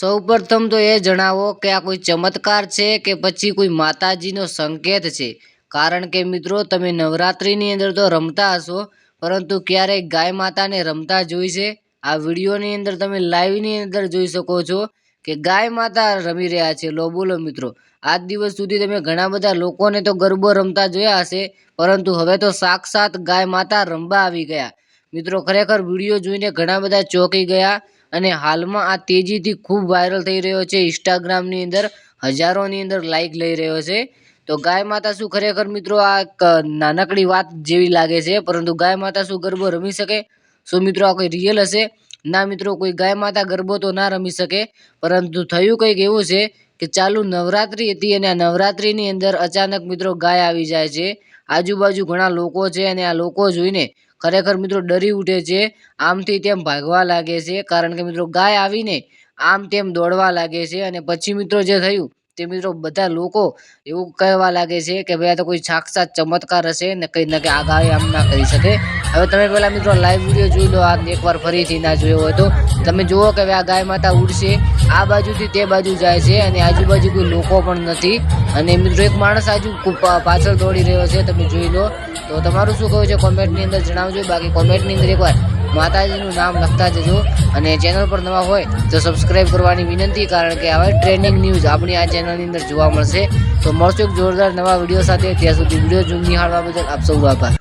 સૌપ્રથમ તો એ જણાવો કે આ કોઈ ચમત્કાર છે કે પછી કોઈ માતાજીનો સંકેત છે? કારણ કે મિત્રો, તમે નવરાત્રિની અંદર તો રમતા હશો, પરંતુ ક્યારેય ગાય માતાને રમતા જોઈ છે? આ વિડીયોની અંદર તમે લાઈવની અંદર જોઈ શકો છો કે ગાય માતા રમી રહ્યા છે. લો, બોલો મિત્રો. આજ દિવસ સુધી તમે ઘણા બધા લોકોને તો ગરબો રમતા જોયા હશે, પરંતુ હવે તો સાક્ષાત ગાય માતા રમવા આવી ગયા. મિત્રો, ખરેખર વીડિયો જોઈને ઘણા બધા ચોંકી ગયા. અને હાલમાં આ તેજીથી ખૂબ વાયરલ થઈ રહ્યો છે. ઇન્સ્ટાગ્રામની અંદર હજારોની અંદર લાઈક લઈ રહ્યો છે. તો ગાય માતા શું ખરેખર મિત્રો આ નાનકડી વાત જેવી લાગે છે? પરંતુ ગાય માતા શું ગરબો રમી શકે? શું મિત્રો આ કોઈ રિયલ હશે? ના મિત્રો, કોઈ ગાય માતા ગરબો તો ના રમી શકે. પરંતુ થયું કંઈક એવું છે કે ચાલુ નવરાત્રિ હતી અને આ નવરાત્રિની અંદર અચાનક મિત્રો ગાય આવી જાય છે. આજુબાજુ ઘણા લોકો છે અને આ લોકો જોઈને ખરેખર મિત્રો ડરી ઉઠે છે. આમથી તેમ ભાગવા લાગે છે. કારણ કે મિત્રો ગાય આવીને આમ તેમ દોડવા લાગે છે અને પછી મિત્રો જે થયું તે મિત્રો બધા લોકો એવું કહેવા લાગે છે કે ભાઈ આ તો કોઈ સાક્ષાત ચમત્કાર હશે ને કંઈ ન કે આ ગાય આમ ના કરી શકે. હવે તમે પહેલા મિત્રો લાઈવ વીડિયો જોઈ લો, આ એકવાર ફરીથી ના જોયો હોય તો. તમે જુઓ કે હવે આ ગાય માતા ઉડશે. આ બાજુથી તે બાજુ જાય છે અને આજુબાજુ કોઈ લોકો પણ નથી. અને મિત્રો એક માણસ આજુ પાછળ દોડી રહ્યો છે, તમે જોઈ લો. તો તમારું શું કહ્યું છે? કોમેન્ટની અંદર જણાવજો. બાકી કોમેન્ટની અંદર એકવાર માતાજીનું નામ લખતા જજો. અને ચેનલ પર નવા હોય તો સબસ્ક્રાઇબ કરવાની વિનંતી, કારણ કે હવે ટ્રેન્ડિંગ ન્યૂઝ આપણી આ ચેનલની અંદર જોવા મળશે. તો મળશું એક જોરદાર નવા વીડિયો સાથે. ત્યાં સુધી વીડિયો જૂમ નિહાળવા બદલ આપ સૌ આભાર.